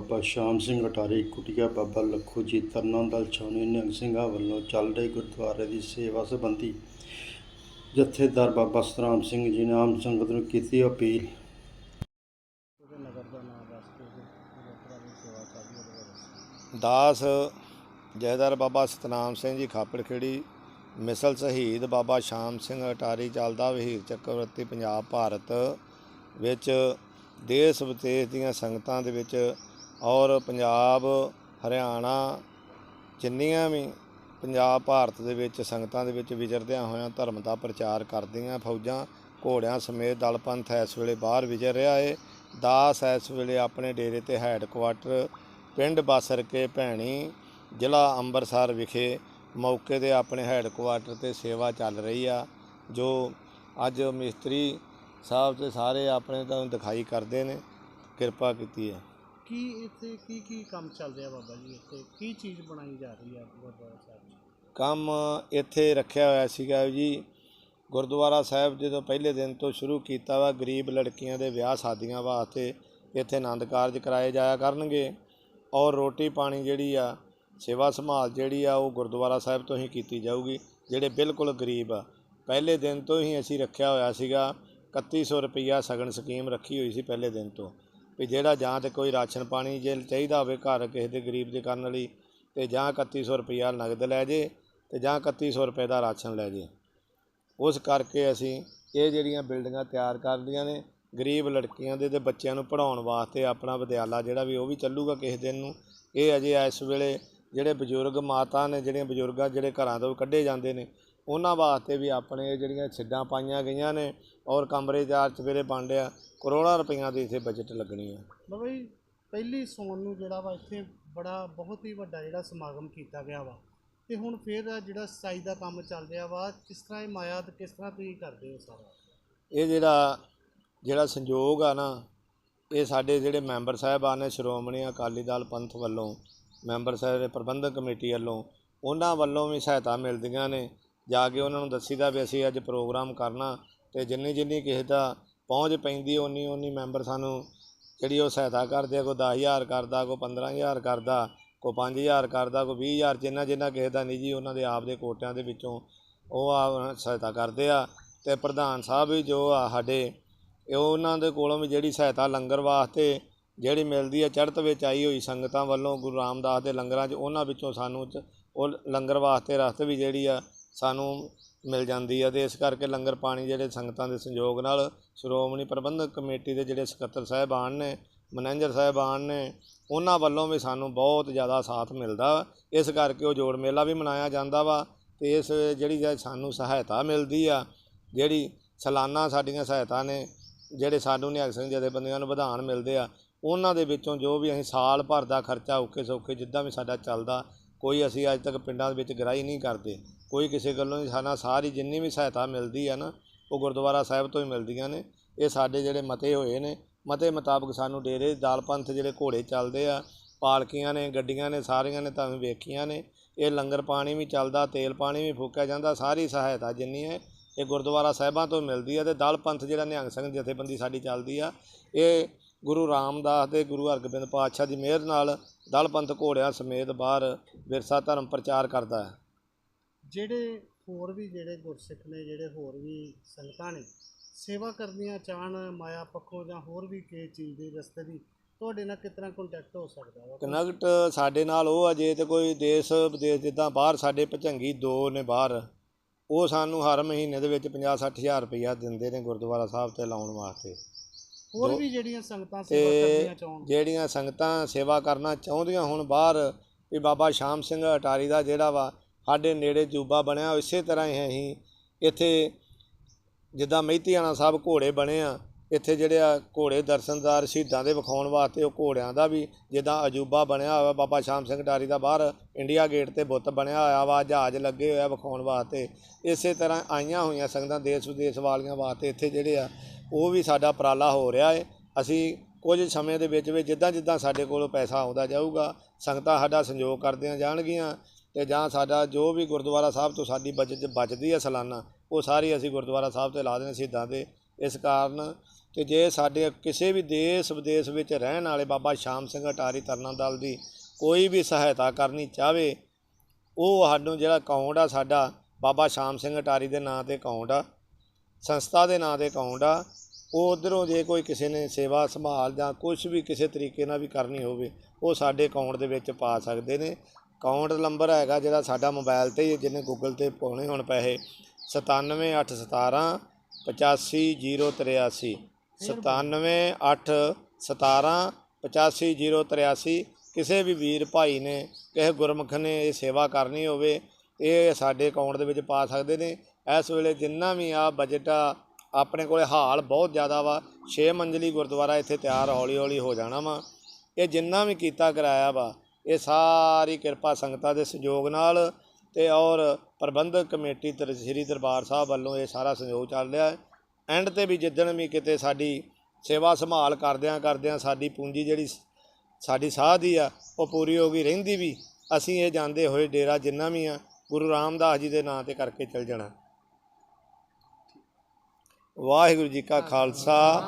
ਬਾਬਾ ਸ਼ਾਮ ਸਿੰਘ ਅਟਾਰੀ, ਕੁਟੀਆ ਬਾਬਾ ਲੱਖੂ ਜੀ, ਤਰਨਾ ਦਲ, ਛਾਉਣੀ ਨਿਹੰਗ ਸਿੰਘਾਂ ਵੱਲੋਂ ਚੱਲ ਰਹੀ ਗੁਰਦੁਆਰੇ ਦੀ ਸੇਵਾ ਸੰਬੰਧੀ ਜਥੇਦਾਰ ਬਾਬਾ ਸਤਰਾਮ ਸਿੰਘ ਜੀ ਨੇ ਆਮ ਸੰਗਤ ਨੂੰ ਕੀਤੀ ਅਪੀਲ। ਦਾਸ ਜੈਦਾਰ ਬਾਬਾ ਸਤਨਾਮ ਸਿੰਘ ਜੀ ਖਾਪੜ ਖੇੜੀ ਮਿਸਲ ਸ਼ਹੀਦ ਬਾਬਾ ਸ਼ਾਮ ਸਿੰਘ ਅਟਾਰੀ ਚੱਲਦਾ ਵਹੀਰ ਚੱਕਰਵਰਤੀ ਪੰਜਾਬ ਭਾਰਤ ਵਿੱਚ ਦੇਸ਼ ਵਿਦੇਸ਼ ਦੀਆਂ ਸੰਗਤਾਂ ਦੇ ਵਿੱਚ ਔਰ ਪੰਜਾਬ, ਹਰਿਆਣਾ ਜਿੰਨੀਆਂ ਵੀ ਪੰਜਾਬ, ਭਾਰਤ ਦੇ ਵਿੱਚ, ਸੰਗਤਾਂ ਦੇ ਵਿੱਚ ਵਿਚਰਦਿਆਂ ਹੋਇਆਂ ਧਰਮ ਦਾ ਪ੍ਰਚਾਰ ਕਰਦੀਆਂ ਫੌਜਾਂ, ਘੋੜਿਆਂ ਸਮੇਤ ਦਲ ਪੰਥ ਇਸ ਵੇਲੇ ਬਾਹਰ ਵਿਚਰ ਰਿਹਾ ਏ। ਦਾਸ ਇਸ ਵੇਲੇ ਆਪਣੇ ਡੇਰੇ ਤੇ ਹੈੱਡਕੁਆਟਰ ਪਿੰਡ ਬਾਸਰ ਕੇ ਭੈਣੀ ਜ਼ਿਲ੍ਹਾ ਅੰਮ੍ਰਿਤਸਰ ਵਿਖੇ ਮੌਕੇ ਤੇ ਆਪਣੇ ਹੈੱਡਕੁਆਟਰ ਤੇ ਸੇਵਾ ਚੱਲ ਰਹੀ ਆ, ਜੋ ਅੱਜ ਮਿਸਤਰੀ ਸਾਹਿਬ ਤੇ ਸਾਰੇ ਆਪਣੇ ਤੁਹਾਨੂੰ ਦਿਖਾਈ ਕਰਦੇ ਨੇ। ਕਿਰਪਾ ਕੀਤੀ ਹੈ। ਕੀ ਇੱਥੇ ਕੀ ਕੀ ਕੰਮ ਚੱਲ ਰਿਹਾ ਬਾਬਾ ਜੀ ਇੱਥੇ? ਕੀ ਚੀਜ਼ ਬਣਾਈ ਜਾ ਰਹੀ ਹੈ ਗੁਰਦੁਆਰਾ ਸਾਹਿਬ 'ਚ ਕੰਮ ਇੱਥੇ ਰੱਖਿਆ ਹੋਇਆ ਸੀਗਾ ਜੀ। ਗੁਰਦੁਆਰਾ ਸਾਹਿਬ ਜਦੋਂ ਪਹਿਲੇ ਦਿਨ ਤੋਂ ਸ਼ੁਰੂ ਕੀਤਾ ਵਾ, ਗਰੀਬ ਲੜਕੀਆਂ ਦੇ ਵਿਆਹ ਸ਼ਾਦੀਆਂ ਵਾਸਤੇ ਇੱਥੇ ਆਨੰਦ ਕਾਰਜ ਕਰਾਏ ਜਾਇਆ ਕਰਨਗੇ ਔਰ ਰੋਟੀ ਪਾਣੀ ਜਿਹੜੀ ਆ, ਸੇਵਾ ਸੰਭਾਲ ਜਿਹੜੀ ਆ, ਉਹ ਗੁਰਦੁਆਰਾ ਸਾਹਿਬ ਤੋਂ ਹੀ ਕੀਤੀ ਜਾਊਗੀ, ਜਿਹੜੇ ਬਿਲਕੁਲ ਗਰੀਬ ਆ। ਪਹਿਲੇ ਦਿਨ ਤੋਂ ਹੀ ਅਸੀਂ ਰੱਖਿਆ ਹੋਇਆ ਸੀਗਾ 3100 ਰੁਪਈਆ ਸਗਨ ਸਕੀਮ ਰੱਖੀ ਹੋਈ ਸੀ ਪਹਿਲੇ ਦਿਨ ਤੋਂ। ਵੀ ਜਿਹੜਾ ਜਾਂ ਤੇ ਕੋਈ ਰਾਸ਼ਨ ਪਾਣੀ ਜੇ ਚਾਹੀਦਾ ਹੋਵੇ ਘਰ ਕਿਸੇ ਦੇ ਗਰੀਬ ਦੇ ਕਰਨ ਲਈ ਤੇ ਜਾਂ 3100 ਰੁਪਈਆ ਨਗਦ ਲੈ ਜੇ ਤੇ ਜਾਂ 3100 ਰੁਪਏ ਦਾ ਰਾਸ਼ਨ ਲੈ ਜੇ। ਉਸ ਕਰਕੇ ਅਸੀਂ ਇਹ ਜਿਹੜੀਆਂ ਬਿਲਡਿੰਗਾਂ ਤਿਆਰ ਕਰਦੀਆਂ ਨੇ, ਗਰੀਬ ਲੜਕੀਆਂ ਦੇ ਤੇ ਬੱਚਿਆਂ ਨੂੰ ਪੜਾਉਣ ਵਾਸਤੇ ਆਪਣਾ ਵਿਦਿਆਲਾ ਜਿਹੜਾ ਵੀ ਉਹ ਵੀ ਚੱਲੂਗਾ ਕਿਸੇ ਦਿਨ ਨੂੰ। ਇਹ ਅਜੇ ਇਸ ਵੇਲੇ ਜਿਹੜੇ ਬਜ਼ੁਰਗ ਮਾਤਾ ਨੇ, ਜਿਹੜੀਆਂ ਬਜ਼ੁਰਗਾਂ ਜਿਹੜੇ ਘਰਾਂ ਤੋਂ ਕੱਢੇ ਜਾਂਦੇ ਨੇ ਉਹਨਾਂ ਵਾਸਤੇ ਵੀ ਆਪਣੇ ਜਿਹੜੀਆਂ ਛਿੱਡਾਂ ਪਾਈਆਂ ਗਈਆਂ ਨੇ ਔਰ ਕਮਰੇ ਚਾਰ ਚਵੇਰੇ ਬਣਿਆ ਕਰੋੜਾਂ ਰੁਪਈਆਂ ਦੀ ਇੱਥੇ ਬਜਟ ਲੱਗਣੀ ਹੈ ਬਾਬਾ ਜੀ ਪਹਿਲੀ ਸੌਣ ਨੂੰ ਜਿਹੜਾ ਵਾ ਇੱਥੇ ਬੜਾ ਬਹੁਤ ਹੀ ਵੱਡਾ ਜਿਹੜਾ ਸਮਾਗਮ ਕੀਤਾ ਗਿਆ ਵਾ। ਤੇ ਹੁਣ ਫਿਰ ਜਿਹੜਾ ਸਚਾਈ ਦਾ ਕੰਮ ਚੱਲ ਰਿਹਾ ਵਾ ਕਿਸ ਤਰ੍ਹਾਂ ਇਹ ਮਾਇਆ ਤੇ ਕਿਸ ਤਰ੍ਹਾਂ ਤੁਸੀਂ ਕਰਦੇ ਹੋ ਸਾਰਾ? ਇਹ ਜਿਹੜਾ ਜਿਹੜਾ ਸੰਯੋਗ ਆ ਨਾ ਇਹ ਸਾਡੇ ਜਿਹੜੇ ਮੈਂਬਰ ਸਾਹਿਬਾਨ ਨੇ ਸ਼੍ਰੋਮਣੀ ਅਕਾਲੀ ਦਲ ਪੰਥ ਵੱਲੋਂ ਮੈਂਬਰ ਸਾਹਿਬ ਦੇ ਪ੍ਰਬੰਧਕ ਕਮੇਟੀ ਵੱਲੋਂ ਉਹਨਾਂ ਵੱਲੋਂ ਵੀ ਸਹਾਇਤਾ ਮਿਲਦੀਆਂ ਨੇ। ਜਾ ਕੇ ਉਹਨਾਂ ਨੂੰ ਦੱਸੀਦਾ ਵੀ ਅਸੀਂ ਅੱਜ ਪ੍ਰੋਗਰਾਮ ਕਰਨਾ ਤੇ ਜਿੰਨੀ ਜਿੰਨੀ ਕਿਸੇ ਦਾ ਪਹੁੰਚ ਪੈਂਦੀ, ਓਨੀ ਓਨੀ ਮੈਂਬਰ ਸਾਨੂੰ ਜਿਹੜੀ ਉਹ ਸਹਾਇਤਾ ਕਰਦੇ ਆ, ਕੋਈ 10000 ਕਰਦਾ, ਕੋਈ 15000 ਕਰਦਾ, ਕੋਈ 5000 ਕਰਦਾ, ਕੋਈ 20000 ਜਿੰਨਾ ਜਿੰਨਾ ਕਿਸੇ ਦਾ ਨਿੱਜੀ ਉਹਨਾਂ ਦੇ ਆਪ ਦੇ ਕੋਟਿਆਂ ਦੇ ਵਿੱਚੋਂ ਉਹ ਆ ਸਹਾਇਤਾ ਕਰਦੇ ਆ ਤੇ ਪ੍ਰਧਾਨ ਸਾਹਿਬ ਵੀ ਜੋ ਆ ਸਾਡੇ, ਇਹ ਉਹਨਾਂ ਦੇ ਕੋਲੋਂ ਵੀ ਜਿਹੜੀ ਸਹਾਇਤਾ ਲੰਗਰ ਵਾਸਤੇ ਜਿਹੜੀ ਮਿਲਦੀ ਹੈ ਚੜ੍ਹਤ ਵਿੱਚ ਆਈ ਹੋਈ ਸੰਗਤਾਂ ਵੱਲੋਂ ਗੁਰੂ ਰਾਮਦਾਸ ਦੇ ਲੰਗਰਾਂ 'ਚ ਉਹਨਾਂ ਵਿੱਚੋਂ ਸਾਨੂੰ ਉਹ ਲੰਗਰ ਵਾਸਤੇ ਰਸਤ ਵੀ ਜਿਹੜੀ ਆ ਸਾਨੂੰ ਮਿਲ ਜਾਂਦੀ ਆ ਤੇ ਇਸ ਕਰਕੇ ਲੰਗਰ ਪਾਣੀ ਜਿਹੜੇ ਸੰਗਤਾਂ ਦੇ ਸੰਯੋਗ ਨਾਲ ਸ਼੍ਰੋਮਣੀ ਪ੍ਰਬੰਧਕ ਕਮੇਟੀ ਦੇ ਜਿਹੜੇ ਸਕੱਤਰ ਸਾਹਿਬਾਨ ਨੇ, ਮੈਨੇਜਰ ਸਾਹਿਬਾਨ ਨੇ, ਉਹਨਾਂ ਵੱਲੋਂ ਵੀ ਸਾਨੂੰ ਬਹੁਤ ਜ਼ਿਆਦਾ ਸਾਥ ਮਿਲਦਾ ਇਸ ਕਰਕੇ ਉਹ ਜੋੜ ਮੇਲਾ ਵੀ ਮਨਾਇਆ ਜਾਂਦਾ ਵਾ ਤੇ ਇਸ ਜਿਹੜੀ ਸਾਨੂੰ ਸਹਾਇਤਾ ਮਿਲਦੀ ਆ, ਜਿਹੜੀ ਸਾਲਾਨਾ ਸਾਡੀਆਂ ਸਹਾਇਤਾ ਨੇ, ਜਿਹੜੇ ਸਾਨੂੰ ਨਿਹੰਗ ਸਿੰਘ ਜਥੇਬੰਦੀਆਂ ਨੂੰ ਵਧਾਣ ਮਿਲਦੇ ਆ, ਉਹਨਾਂ ਦੇ ਵਿੱਚੋਂ ਜੋ ਵੀ ਅਸੀਂ ਸਾਲ ਭਰ ਦਾ ਖਰਚਾ ਔਖੇ ਸੌਖੇ ਜਿੱਦਾਂ ਵੀ ਸਾਡਾ ਚੱਲਦਾ ਕੋਈ ਅਸੀਂ ਅੱਜ ਤੱਕ ਪਿੰਡਾਂ ਦੇ ਵਿੱਚ ਗਰਾਈ ਨਹੀਂ ਕਰਦੇ, ਕੋਈ ਕਿਸੇ ਗੱਲੋਂ ਨਹੀਂ, ਸਾਡਾ ਸਾਰੀ ਜਿੰਨੀ ਵੀ ਸਹਾਇਤਾ ਮਿਲਦੀ ਆ ਨਾ, ਉਹ ਗੁਰਦੁਆਰਾ ਸਾਹਿਬ ਤੋਂ ਹੀ ਮਿਲਦੀਆਂ ਨੇ। ਇਹ ਸਾਡੇ ਜਿਹੜੇ ਮਤੇ ਹੋਏ ਨੇ, ਮਤੇ ਮੁਤਾਬਕ ਸਾਨੂੰ ਡੇਰੇ, ਦਾਲ ਪੰਥ ਜਿਹੜੇ ਘੋੜੇ ਚੱਲਦੇ ਆ, ਪਾਲਕੀਆਂ ਨੇ, ਗੱਡੀਆਂ ਨੇ, ਸਾਰੀਆਂ ਨੇ ਤੁਹਾਨੂੰ ਵੇਖੀਆਂ ਨੇ। ਇਹ ਲੰਗਰ ਪਾਣੀ ਵੀ ਚੱਲਦਾ, ਤੇਲ ਪਾਣੀ ਵੀ ਫੂਕਿਆ ਜਾਂਦਾ, ਸਾਰੀ ਸਹਾਇਤਾ ਜਿੰਨੀ ਹੈ, ਇਹ ਗੁਰਦੁਆਰਾ ਸਾਹਿਬਾਂ ਤੋਂ ਮਿਲਦੀ ਹੈ ਤੇ ਦਲ ਪੰਥ ਜਿਹੜਾ ਨਿਹੰਗ ਸਿੰਘ ਜਥੇਬੰਦੀ ਸਾਡੀ ਚੱਲਦੀ ਆ, ਇਹ ਗੁਰੂ ਰਾਮਦਾਸ ਦੇ ਗੁਰੂ ਹਰਗੋਬਿੰਦ ਪਾਤਸ਼ਾਹ ਦੀ ਮਿਹਰ ਨਾਲ ਦਲ ਪੰਥ ਘੋੜਿਆਂ ਸਮੇਤ ਬਾਹਰ ਵਿਰਸਾ ਧਰਮ ਪ੍ਰਚਾਰ ਕਰਦਾ ਹੈ। ਜਿਹੜੇ ਹੋਰ ਵੀ ਜਿਹੜੇ ਗੁਰਸਿੱਖ ਨੇ ਜਿਹੜੇ ਹੋਰ ਵੀ ਸੰਗਤਾਂ ਨੇ ਸੇਵਾ ਕਰਨੀਆਂ ਚਾਹਣ ਮਾਇਆ ਪੱਖੋਂ ਜਾਂ ਹੋਰ ਵੀ ਕਿਸੇ ਚੀਜ਼ ਦੇ ਰਸਤੇ ਦੀ ਤੁਹਾਡੇ ਨਾਲ ਕਿਤਨਾ ਕੰਟੈਕਟ ਹੋ ਸਕਦਾ ਵਾ? ਕਨੈਕਟ ਸਾਡੇ ਨਾਲ ਉਹ ਆ ਜੇ ਤੇ ਕੋਈ ਦੇਸ਼ ਵਿਦੇਸ਼ ਜਿੱਦਾਂ ਬਾਹਰ ਸਾਡੇ ਭਚੰਗੀ ਦੋ ਨੇ ਬਾਹਰ ਉਹ ਸਾਨੂੰ ਹਰ ਮਹੀਨੇ ਦੇ ਵਿੱਚ 50 ਹਜ਼ਾਰ ਰੁਪਈਆ ਦਿੰਦੇ ਨੇ ਗੁਰਦੁਆਰਾ ਸਾਹਿਬ ਤੇ ਲਾਉਣ ਵਾਸਤੇ। ਹੋਰ ਵੀ ਜਿਹੜੀਆਂ ਸੰਗਤਾਂ ਸੇਵਾ ਕਰਨੀਆਂ ਚਾਹਣ। ਜਿਹੜੀਆਂ ਸੰਗਤਾਂ ਸੇਵਾ ਕਰਨਾ ਚਾਹੁੰਦੀਆਂ ਹੁਣ ਬਾਹਰ ਵੀ ਬਾਬਾ ਸ਼ਾਮ ਸਿੰਘ ਅਟਾਰੀ ਦਾ ਜਿਹੜਾ ਵਾ ਸਾਡੇ ਨੇੜੇ ਜੂਬਾ ਬਣਿਆ ਇਸੇ ਤਰ੍ਹਾਂ ਹੀ ਅਸੀਂ ਇੱਥੇ ਜਿੱਦਾਂ ਮਹਿਤੀਆਣਾ ਸਾਹਿਬ ਘੋੜੇ ਬਣੇ ਆ ਇੱਥੇ ਜਿਹੜੇ ਆ ਘੋੜੇ ਦਰਸ਼ਨਦਾਰ ਸ਼ਹੀਦਾਂ ਦੇ ਵਿਖਾਉਣ ਵਾਸਤੇ ਉਹ ਘੋੜਿਆਂ ਦਾ ਵੀ ਜਿੱਦਾਂ ਅਜੂਬਾ ਬਣਿਆ ਹੋਇਆ, ਬਾਬਾ ਸ਼ਾਮ ਸਿੰਘ ਅਟਾਰੀ ਦਾ ਬਾਹਰ ਇੰਡੀਆ ਗੇਟ ਤੇ ਬੁੱਤ ਬਣਿਆ ਹੋਇਆ ਵਾ, ਜਹਾਜ਼ ਲੱਗੇ ਹੋਇਆ ਵਿਖਾਉਣ ਵਾਸਤੇ। ਇਸੇ ਤਰ੍ਹਾਂ ਆਈਆਂ ਹੋਈਆਂ ਸੰਗਤਾਂ ਦੇਸ਼ ਵਿਦੇਸ਼ ਵਾਲੀਆਂ ਵਾਸਤੇ ਇੱਥੇ ਜਿਹੜੇ ਆ, ਉਹ ਵੀ ਸਾਡਾ ਉਪਰਾਲਾ ਹੋ ਰਿਹਾ ਹੈ ਅਸੀਂ ਕੁਝ ਸਮੇਂ ਦੇ ਵਿੱਚ ਵਿੱਚ ਜਿੱਦਾਂ ਜਿੱਦਾਂ ਸਾਡੇ ਕੋਲ ਪੈਸਾ ਆਉਂਦਾ ਜਾਊਗਾ, ਸੰਗਤਾਂ ਸਾਡਾ ਸੰਯੋਗ ਕਰਦੀਆਂ ਜਾਣਗੀਆਂ ਤੇ ਜਾਂ ਸਾਡਾ ਜੋ ਵੀ ਗੁਰਦੁਆਰਾ ਸਾਹਿਬ ਤੋਂ ਸਾਡੀ ਬਚਤ, ਬਚਦੀ ਹੈ ਸਾਲਾਨਾ, ਉਹ ਸਾਰੀ ਅਸੀਂ ਗੁਰਦੁਆਰਾ ਸਾਹਿਬ ਤੇ ਲਾ ਦੇਣੀ ਸ਼ਹੀਦਾਂ ਦੇ। ਇਸ ਕਾਰਨ ਤੇ ਜੇ ਸਾਡੇ ਕਿਸੇ ਵੀ ਦੇਸ਼ ਵਿਦੇਸ਼ ਵਿੱਚ ਰਹਿਣ ਵਾਲੇ ਬਾਬਾ ਸ਼ਾਮ ਸਿੰਘ ਅਟਾਰੀ ਤਰਨਾ ਦਲ ਦੀ ਕੋਈ ਵੀ ਸਹਾਇਤਾ ਕਰਨੀ ਚਾਹਵੇ, ਉਹ ਸਾਨੂੰ ਜਿਹੜਾ ਅਕਾਊਂਟ ਆ ਸਾਡਾ ਬਾਬਾ ਸ਼ਾਮ ਸਿੰਘ ਅਟਾਰੀ ਦੇ ਨਾਂ ਤੇ ਅਕਾਊਂਟ ਆ, ਸੰਸਥਾ ਦੇ ਨਾਂ ਤੇ ਅਕਾਊਂਟ ਆ, ਉਹ ਉਧਰੋਂ ਜੇ ਕੋਈ ਕਿਸੇ ਨੇ ਸੇਵਾ ਸੰਭਾਲ ਜਾਂ ਕੁਝ ਵੀ ਕਿਸੇ ਤਰੀਕੇ ਨਾਲ ਵੀ ਕਰਨੀ ਹੋਵੇ, ਉਹ ਸਾਡੇ ਅਕਾਊਂਟ ਦੇ ਵਿੱਚ ਪਾ ਸਕਦੇ ਨੇ। ਅਕਾਊਂਟ ਨੰਬਰ ਹੈਗਾ ਜਿਹੜਾ ਸਾਡਾ ਮੋਬਾਈਲ ਤੇ ਹੀ, ਜਿਹਨੇ ਗੂਗਲ ਤੇ ਪਾਉਣੇ ਹੁਣ ਪੈਸੇ 97817 85083 97817 85083 ਕਿਸੇ ਵੀ ਵੀਰ ਭਾਈ ਨੇ, ਕਿਸੇ ਗੁਰਮੁਖ ਨੇ ਇਹ ਸੇਵਾ ਕਰਨੀ ਹੋਵੇ, ਇਹ ਸਾਡੇ ਅਕਾਊਂਟ ਦੇ ਵਿੱਚ ਪਾ ਸਕਦੇ ਨੇ। ਇਸ ਵੇਲੇ ਜਿੰਨਾ ਵੀ ਆ ਬਜਟ ਆ, ਆਪਣੇ ਕੋਲੇ ਹਾਲ ਬਹੁਤ ਜ਼ਿਆਦਾ ਵਾ। 6 ਮੰਜ਼ਲੀ ਗੁਰਦੁਆਰਾ ਇੱਥੇ ਤਿਆਰ ਹੌਲੀ ਹੌਲੀ ਹੋ ਜਾਣਾ ਵਾ। ਇਹ ਜਿੰਨਾ ਵੀ ਕੀਤਾ ਕਰਾਇਆ ਵਾ, ਇਹ ਸਾਰੀ ਕਿਰਪਾ ਸੰਗਤਾਂ ਦੇ ਸਹਿਯੋਗ ਨਾਲ ਤੇ ਔਰ ਪ੍ਰਬੰਧਕ ਕਮੇਟੀ ਤਰ, ਸ੍ਰੀ ਦਰਬਾਰ ਸਾਹਿਬ ਵੱਲੋਂ ਇਹ ਸਾਰਾ ਸਹਿਯੋਗ ਚੱਲ ਰਿਹਾ ਹੈ। ਐਂਡ ਤੇ ਵੀ ਜਿੱਦਣ ਵੀ ਕਿਤੇ ਸਾਡੀ ਸੇਵਾ ਸੰਭਾਲ ਕਰਦਿਆਂ ਕਰਦਿਆਂ ਸਾਡੀ ਪੂੰਜੀ ਜਿਹੜੀ ਸਾਡੀ ਸਾਹ ਦੀ ਆ, ਉਹ ਪੂਰੀ ਹੋ ਗਈ, ਰਹਿੰਦੀ ਵੀ, ਅਸੀਂ ਇਹ ਜਾਂਦੇ ਹੋਏ ਡੇਰਾ ਜਿੰਨਾ ਵੀ ਆ, ਗੁਰੂ ਰਾਮਦਾਸ ਜੀ ਦੇ ਨਾਂ ਤੇ ਕਰਕੇ ਚੱਲ ਜਾਣਾ। ਵਾਹਿਗੁਰੂ ਜੀ ਕਾ ਖਾਲਸਾ,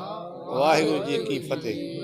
ਵਾਹਿਗੁਰੂ ਜੀ ਕੀ ਫਤਿਹ।